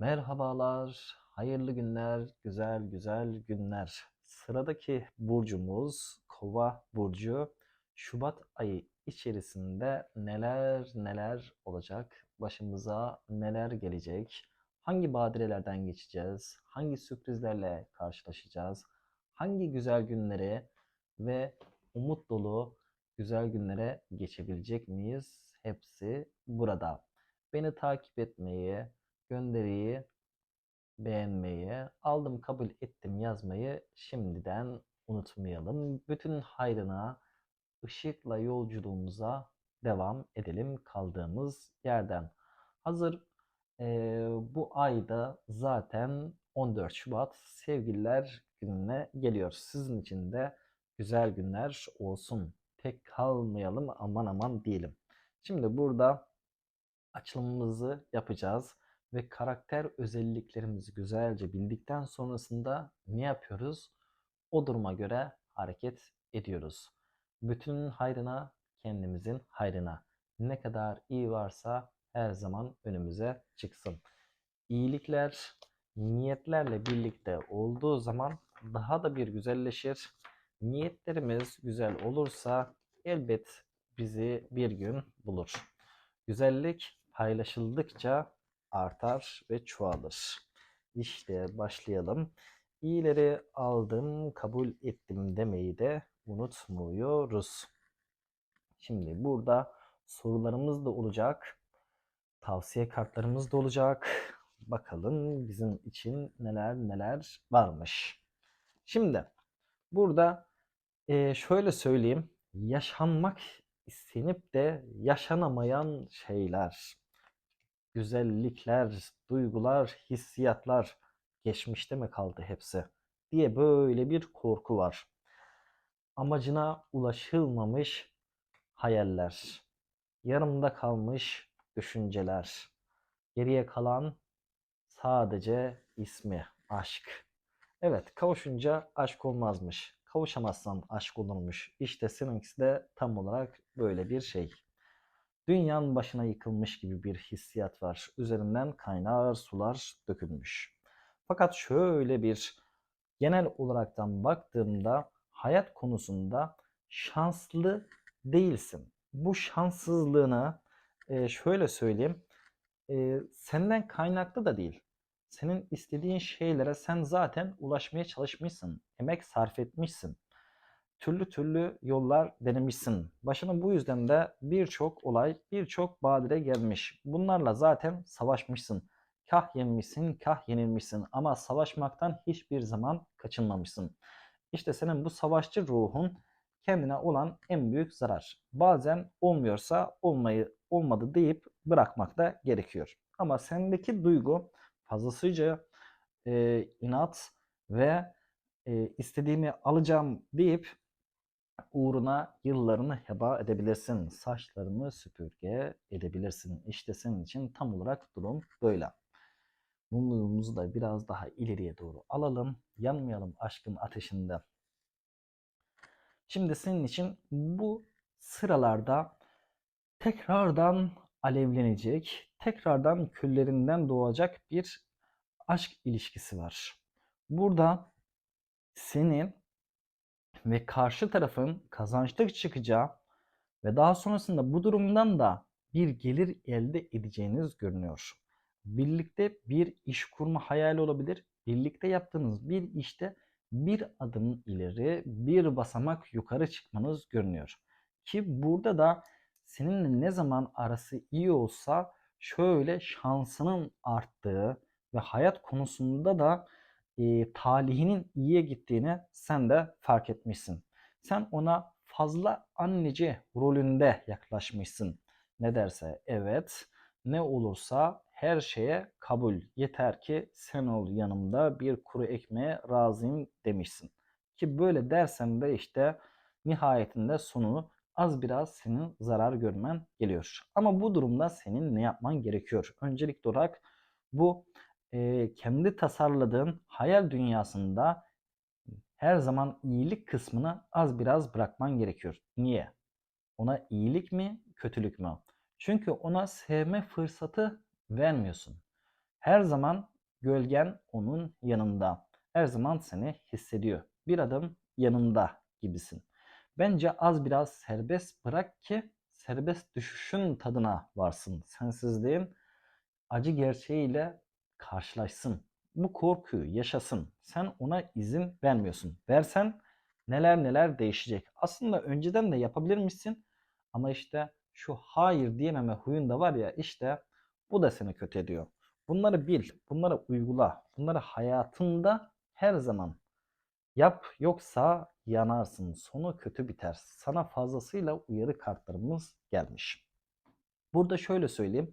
Merhabalar, hayırlı günler, güzel güzel günler. Sıradaki burcumuz Kova burcu. Şubat ayı içerisinde neler neler olacak? Başımıza neler gelecek? Hangi badirelerden geçeceğiz? Hangi sürprizlerle karşılaşacağız? Hangi güzel günleri ve umut dolu güzel günlere geçebilecek miyiz? Hepsi burada. Beni takip etmeyi, gönderiyi beğenmeyi, aldım kabul ettim yazmayı şimdiden unutmayalım. Bütün hayrına, ışıkla yolculuğumuza devam edelim kaldığımız yerden. Hazır eee, bu ayda zaten 14 Şubat Sevgililer Günü'ne geliyor. Sizin için de güzel günler olsun. Tek kalmayalım aman aman diyelim. Şimdi burada açılımımızı yapacağız ve karakter özelliklerimizi güzelce bildikten sonrasında ne yapıyoruz? O duruma göre hareket ediyoruz. Bütünün hayrına, kendimizin hayrına. Ne kadar iyi varsa her zaman önümüze çıksın. İyilikler niyetlerle birlikte olduğu zaman daha da bir güzelleşir. Niyetlerimiz güzel olursa elbet bizi bir gün bulur. Güzellik paylaşıldıkça artar ve çoğalır. İşte başlayalım. İyileri aldım, kabul ettim demeyi de unutmuyoruz. Şimdi burada sorularımız da olacak. Tavsiye kartlarımız da olacak. Bakalım bizim için neler neler varmış. Şimdi burada eee, şöyle söyleyeyim. Yaşanmak istenip de yaşanamayan şeyler güzellikler, duygular, hissiyatlar geçmişte mi kaldı hepsi diye böyle bir korku var. Amacına ulaşılmamış hayaller, yarımda kalmış düşünceler, geriye kalan sadece ismi aşk. Evet, kavuşunca aşk olmazmış. Kavuşamazsan aşk olurmuş. İşte seninkisi de tam olarak böyle bir şey dünyanın başına yıkılmış gibi bir hissiyat var. Üzerinden kaynar sular dökülmüş. Fakat şöyle bir genel olaraktan baktığımda hayat konusunda şanslı değilsin. Bu şanssızlığını e, şöyle söyleyeyim. e, senden kaynaklı da değil. Senin istediğin şeylere sen zaten ulaşmaya çalışmışsın. Emek sarf etmişsin türlü türlü yollar denemişsin. Başına bu yüzden de birçok olay, birçok badire gelmiş. Bunlarla zaten savaşmışsın. Kah yenmişsin, kah yenilmişsin ama savaşmaktan hiçbir zaman kaçınmamışsın. İşte senin bu savaşçı ruhun kendine olan en büyük zarar. Bazen olmuyorsa olmayı olmadı deyip bırakmak da gerekiyor. Ama sendeki duygu fazlasıyla e, inat ve e, istediğimi alacağım deyip uğruna yıllarını heba edebilirsin. Saçlarını süpürge edebilirsin. İşte senin için tam olarak durum böyle. Mumluğumuzu da biraz daha ileriye doğru alalım. Yanmayalım aşkın ateşinde. Şimdi senin için bu sıralarda tekrardan alevlenecek, tekrardan küllerinden doğacak bir aşk ilişkisi var. Burada senin ve karşı tarafın kazançlı çıkacağı ve daha sonrasında bu durumdan da bir gelir elde edeceğiniz görünüyor. Birlikte bir iş kurma hayali olabilir. Birlikte yaptığınız bir işte bir adım ileri, bir basamak yukarı çıkmanız görünüyor. Ki burada da seninle ne zaman arası iyi olsa şöyle şansının arttığı ve hayat konusunda da e, talihinin iyiye gittiğini sen de fark etmişsin. Sen ona fazla anneci rolünde yaklaşmışsın. Ne derse evet, ne olursa her şeye kabul. Yeter ki sen ol yanımda bir kuru ekmeğe razıyım demişsin. Ki böyle dersen de işte nihayetinde sonu az biraz senin zarar görmen geliyor. Ama bu durumda senin ne yapman gerekiyor? Öncelikli olarak bu e, kendi tasarladığın hayal dünyasında her zaman iyilik kısmını az biraz bırakman gerekiyor. Niye? Ona iyilik mi, kötülük mü? Çünkü ona sevme fırsatı vermiyorsun. Her zaman gölgen onun yanında. Her zaman seni hissediyor. Bir adım yanında gibisin. Bence az biraz serbest bırak ki serbest düşüşün tadına varsın. Sensizliğin acı gerçeğiyle karşılaşsın. Bu korkuyu yaşasın. Sen ona izin vermiyorsun. Versen neler neler değişecek. Aslında önceden de yapabilirmişsin ama işte şu hayır diyememe huyun da var ya işte bu da seni kötü ediyor. Bunları bil, bunları uygula. Bunları hayatında her zaman yap yoksa yanarsın. Sonu kötü biter. Sana fazlasıyla uyarı kartlarımız gelmiş. Burada şöyle söyleyeyim.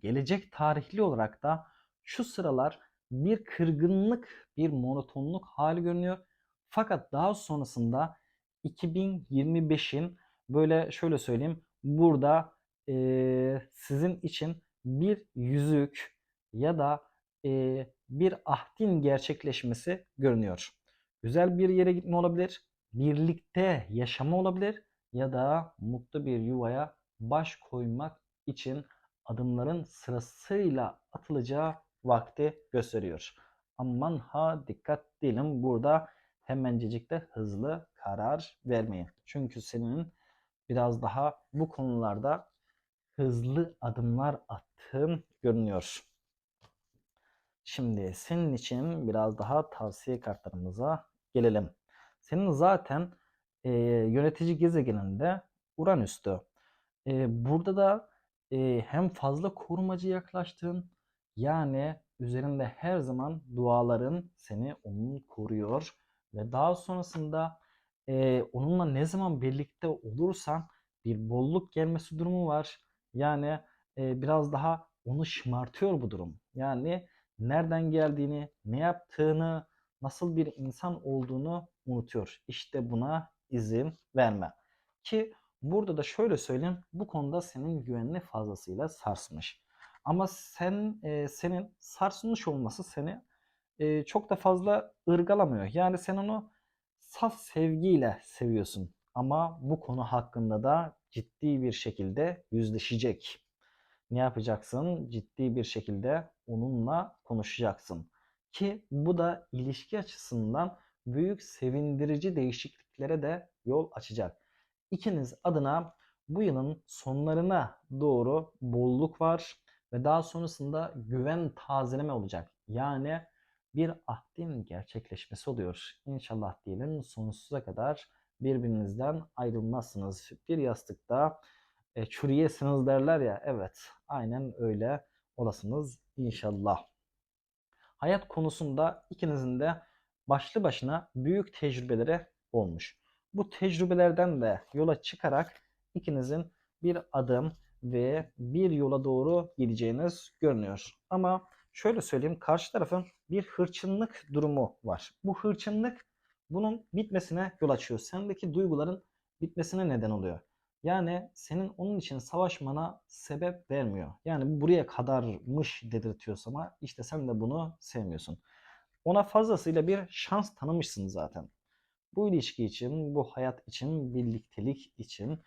Gelecek tarihli olarak da şu sıralar bir kırgınlık, bir monotonluk hali görünüyor. Fakat daha sonrasında 2025'in böyle şöyle söyleyeyim burada eee, sizin için bir yüzük ya da eee, bir ahdin gerçekleşmesi görünüyor. Güzel bir yere gitme olabilir, birlikte yaşama olabilir ya da mutlu bir yuvaya baş koymak için adımların sırasıyla atılacağı vakti gösteriyor. Aman ha dikkat diyelim burada hemencecikte hızlı karar vermeyin. Çünkü senin biraz daha bu konularda hızlı adımlar attığın görünüyor. Şimdi senin için biraz daha tavsiye kartlarımıza gelelim. Senin zaten e, yönetici gezegeninde Uranüs'tü. E, burada da e, hem fazla korumacı yaklaştığın yani üzerinde her zaman duaların seni onun koruyor ve daha sonrasında e, onunla ne zaman birlikte olursan bir bolluk gelmesi durumu var. Yani e, biraz daha onu şımartıyor bu durum. Yani nereden geldiğini, ne yaptığını, nasıl bir insan olduğunu unutuyor. İşte buna izin verme. Ki burada da şöyle söyleyeyim, bu konuda senin güvenini fazlasıyla sarsmış. Ama sen e, senin sarsılmış olması seni e, çok da fazla ırgalamıyor. Yani sen onu saf sevgiyle seviyorsun. Ama bu konu hakkında da ciddi bir şekilde yüzleşecek. Ne yapacaksın? Ciddi bir şekilde onunla konuşacaksın. Ki bu da ilişki açısından büyük sevindirici değişikliklere de yol açacak. İkiniz adına bu yılın sonlarına doğru bolluk var ve daha sonrasında güven tazeleme olacak. Yani bir ahdin gerçekleşmesi oluyor. İnşallah diyelim sonsuza kadar birbirinizden ayrılmazsınız. Bir yastıkta e, çürüyesiniz derler ya. Evet aynen öyle olasınız inşallah. Hayat konusunda ikinizin de başlı başına büyük tecrübeleri olmuş. Bu tecrübelerden de yola çıkarak ikinizin bir adım ve bir yola doğru gideceğiniz görünüyor. Ama şöyle söyleyeyim karşı tarafın bir hırçınlık durumu var. Bu hırçınlık bunun bitmesine yol açıyor. Sendeki duyguların bitmesine neden oluyor. Yani senin onun için savaşmana sebep vermiyor. Yani bu buraya kadarmış dedirtiyor sana. İşte sen de bunu sevmiyorsun. Ona fazlasıyla bir şans tanımışsın zaten. Bu ilişki için, bu hayat için, birliktelik için,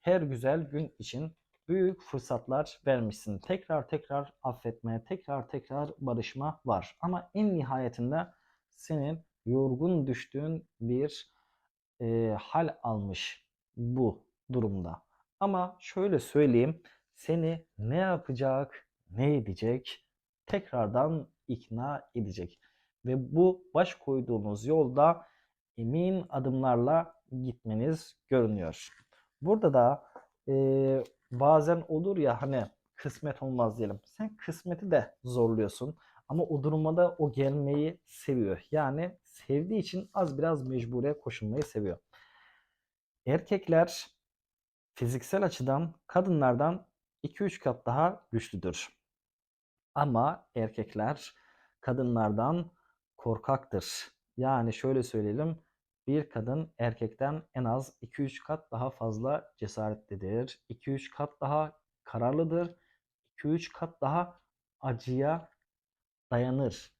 her güzel gün için büyük fırsatlar vermişsin. Tekrar tekrar affetme, tekrar tekrar barışma var. Ama en nihayetinde senin yorgun düştüğün bir e, hal almış bu durumda. Ama şöyle söyleyeyim, seni ne yapacak, ne edecek, tekrardan ikna edecek. Ve bu baş koyduğunuz yolda emin adımlarla gitmeniz görünüyor. Burada da e, bazen olur ya hani kısmet olmaz diyelim. Sen kısmeti de zorluyorsun. Ama o duruma da o gelmeyi seviyor. Yani sevdiği için az biraz mecbure koşulmayı seviyor. Erkekler fiziksel açıdan kadınlardan 2-3 kat daha güçlüdür. Ama erkekler kadınlardan korkaktır. Yani şöyle söyleyelim, bir kadın erkekten en az 2-3 kat daha fazla cesaretlidir. 2-3 kat daha kararlıdır. 2-3 kat daha acıya dayanır.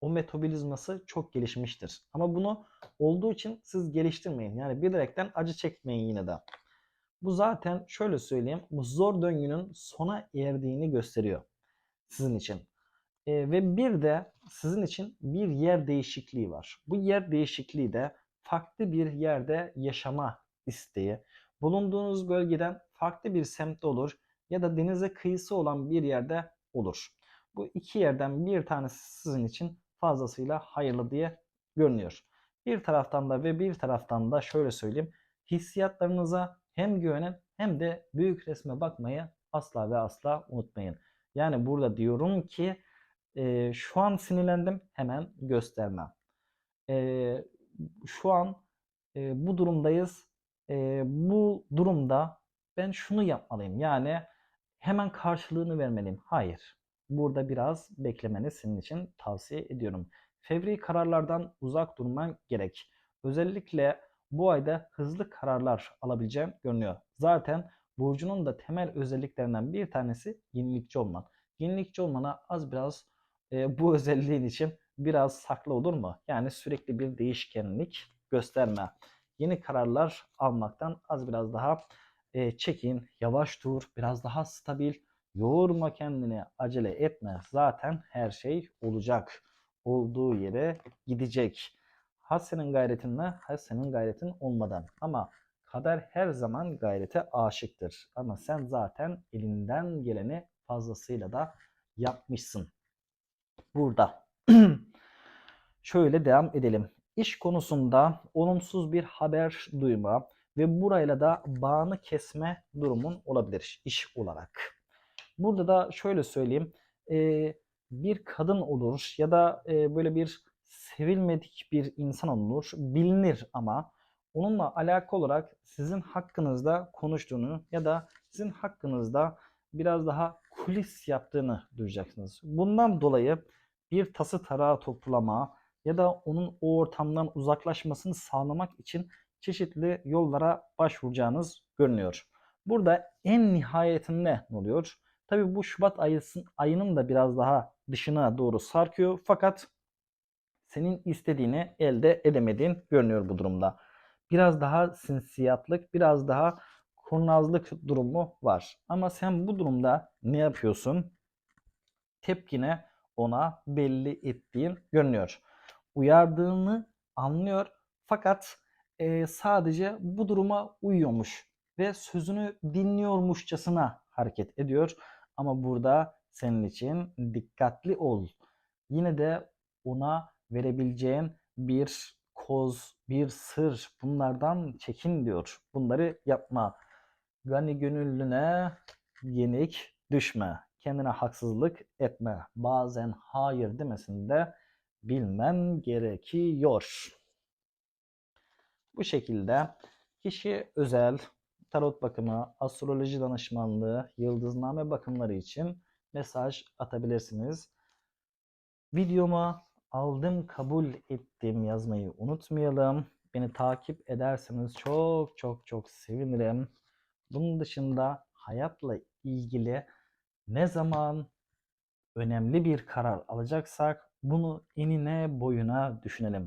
O metabolizması çok gelişmiştir. Ama bunu olduğu için siz geliştirmeyin. Yani bilerekten acı çekmeyin yine de. Bu zaten şöyle söyleyeyim. Bu zor döngünün sona erdiğini gösteriyor sizin için. E, ve bir de sizin için bir yer değişikliği var. Bu yer değişikliği de farklı bir yerde yaşama isteği. Bulunduğunuz bölgeden farklı bir semtte olur ya da denize kıyısı olan bir yerde olur. Bu iki yerden bir tanesi sizin için fazlasıyla hayırlı diye görünüyor. Bir taraftan da ve bir taraftan da şöyle söyleyeyim. Hissiyatlarınıza hem güvenin hem de büyük resme bakmayı asla ve asla unutmayın. Yani burada diyorum ki e, şu an sinirlendim hemen göstermem. E, şu an e, bu durumdayız. E, bu durumda ben şunu yapmalıyım. Yani hemen karşılığını vermeliyim. Hayır. Burada biraz beklemeni senin için tavsiye ediyorum. Fevri kararlardan uzak durman gerek. Özellikle bu ayda hızlı kararlar alabileceğim görünüyor. Zaten burcunun da temel özelliklerinden bir tanesi yenilikçi olman. Yenilikçi olmana az biraz e, bu özelliğin için biraz saklı olur mu? Yani sürekli bir değişkenlik gösterme. Yeni kararlar almaktan az biraz daha e, çekin, yavaş dur, biraz daha stabil, yorma kendini, acele etme. Zaten her şey olacak. Olduğu yere gidecek. Ha senin gayretinle, ha senin gayretin olmadan. Ama kader her zaman gayrete aşıktır. Ama sen zaten elinden geleni fazlasıyla da yapmışsın. Burada. Şöyle devam edelim. İş konusunda olumsuz bir haber duyma ve burayla da bağını kesme durumun olabilir iş olarak. Burada da şöyle söyleyeyim. bir kadın olur ya da böyle bir sevilmedik bir insan olur. Bilinir ama onunla alakalı olarak sizin hakkınızda konuştuğunu ya da sizin hakkınızda biraz daha kulis yaptığını duyacaksınız. Bundan dolayı bir tası tarağı toplama ya da onun o ortamdan uzaklaşmasını sağlamak için çeşitli yollara başvuracağınız görünüyor. Burada en nihayetinde ne oluyor? Tabi bu Şubat ayısın, ayının da biraz daha dışına doğru sarkıyor fakat senin istediğini elde edemediğin görünüyor bu durumda. Biraz daha sinsiyatlık, biraz daha kurnazlık durumu var. Ama sen bu durumda ne yapıyorsun? Tepkine ona belli ettiğin görünüyor. Uyardığını anlıyor fakat e, sadece bu duruma uyuyormuş ve sözünü dinliyormuşçasına hareket ediyor. Ama burada senin için dikkatli ol. Yine de ona verebileceğin bir koz, bir sır bunlardan çekin diyor. Bunları yapma. Gani gönüllüne yenik düşme. Kendine haksızlık etme. Bazen hayır demesini de bilmen gerekiyor. Bu şekilde kişi özel tarot bakımı, astroloji danışmanlığı, yıldızname bakımları için mesaj atabilirsiniz. Videoma aldım kabul ettim yazmayı unutmayalım. Beni takip ederseniz çok çok çok sevinirim. Bunun dışında hayatla ilgili ne zaman önemli bir karar alacaksak bunu enine boyuna düşünelim.